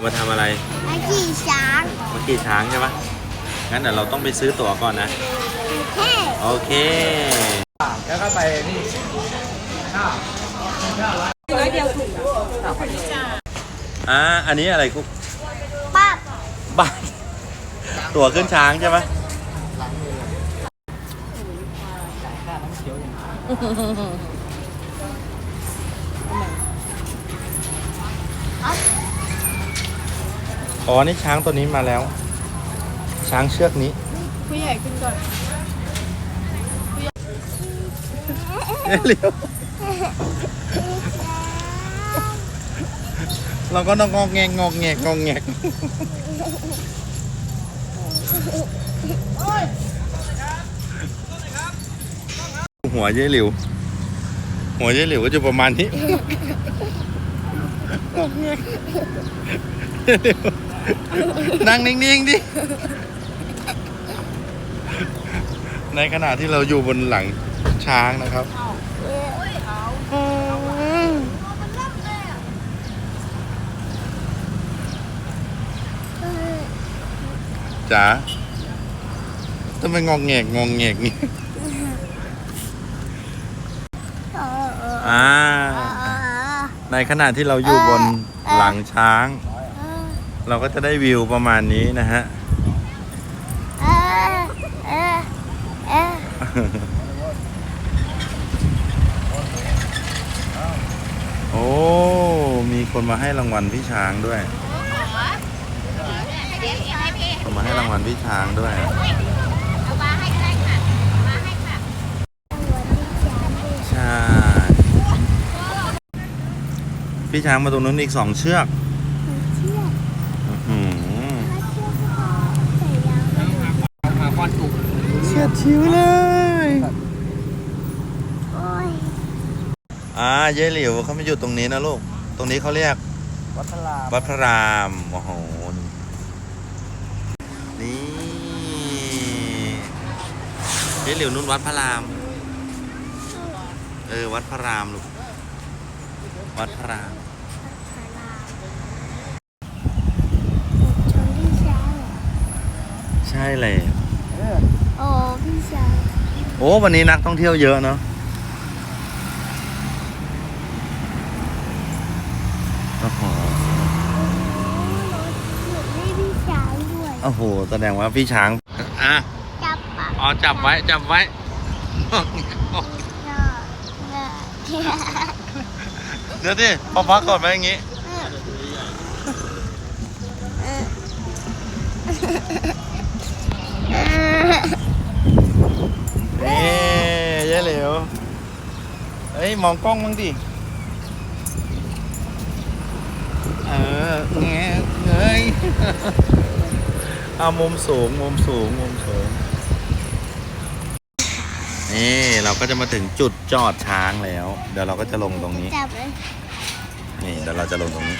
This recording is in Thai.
มาทำอะไร มาขี่ช้างมาขี่ช้างใช่ปะงั้นเดี๋ยวเราต้องไปซื้อตั๋วก่อนนะแค่โอเค แล้วก็ไปนี่อ่า อันนี้อะไรคุกปั๊บบ้านตั๋วขึ้นช้างใช่ไห อ๋อ นี่ช้างตัวนี้มาแล้ว ช้างเชือกนี้ ผู้ใหญ่ขึ้นก่อนเร็วเราก็ต้องงอกแงกงอกแงกงอกแงกหัวเย้หลิว หัวเย้หลิวก็จะประมาณนี้งอกแงกเร็ว นั่งนิ่งๆดิ ในขณะที่เราอยู่บนหลังช้างนะครับ จ๋าทำไมงองแงกงองแงกนี่อ่า ในขณะที่เราอยู่บนหลังช้าง เออเราก็จะได้วิวประมาณนี้นะฮะเออเออเออโอ้ มีคนมาให้รางวัลพี่ช้างด้วยคนมาให้รางวัลพี่ช้างด้วย ใช่ พี่ช้างมาตรงนู้นอีกสองเชือก เชือก อื้อหือ ถ้าเชือกพอใส่ยางก็ดู หาควันตุกเฉียดชิวเลยโอ้ยอ่าเย้หลิวเขาไม่อยู่ตรงนี้นะลูก ตรงนี้เขาเรียกวัดพระรามวัดพระรามโอ้โหนี่เย้หลิวนุ่นวัดพระราม เออ วัดพระรามลูก วัดพระรามชนพี่ช้างเหรอใช่เลยเออ โอ้พี่ช้างโอ้วันนี้นักท่องเที่ยวเยอะเนาะโอ้โหหนูให้พี่ช้างด้วยโอ้โหแสดงว่าพี่ช้างอะจับปากอ๋อจับไว้จับไว้ เนอะเนอะเดี๋ยวดิพอพักก่อนไหมอย่างงี้นี่เย้เหลวเอ้ย มองกล้องมั้งดิ เออแงเงย เอามุมสูง มุมสูง มุมสูง นี่เราก็จะมาถึงจุดจอดช้างแล้ว เดี๋ยวเราก็จะลงตรงนี้ จับเลย นี่เดี๋ยวเราจะลงตรงนี้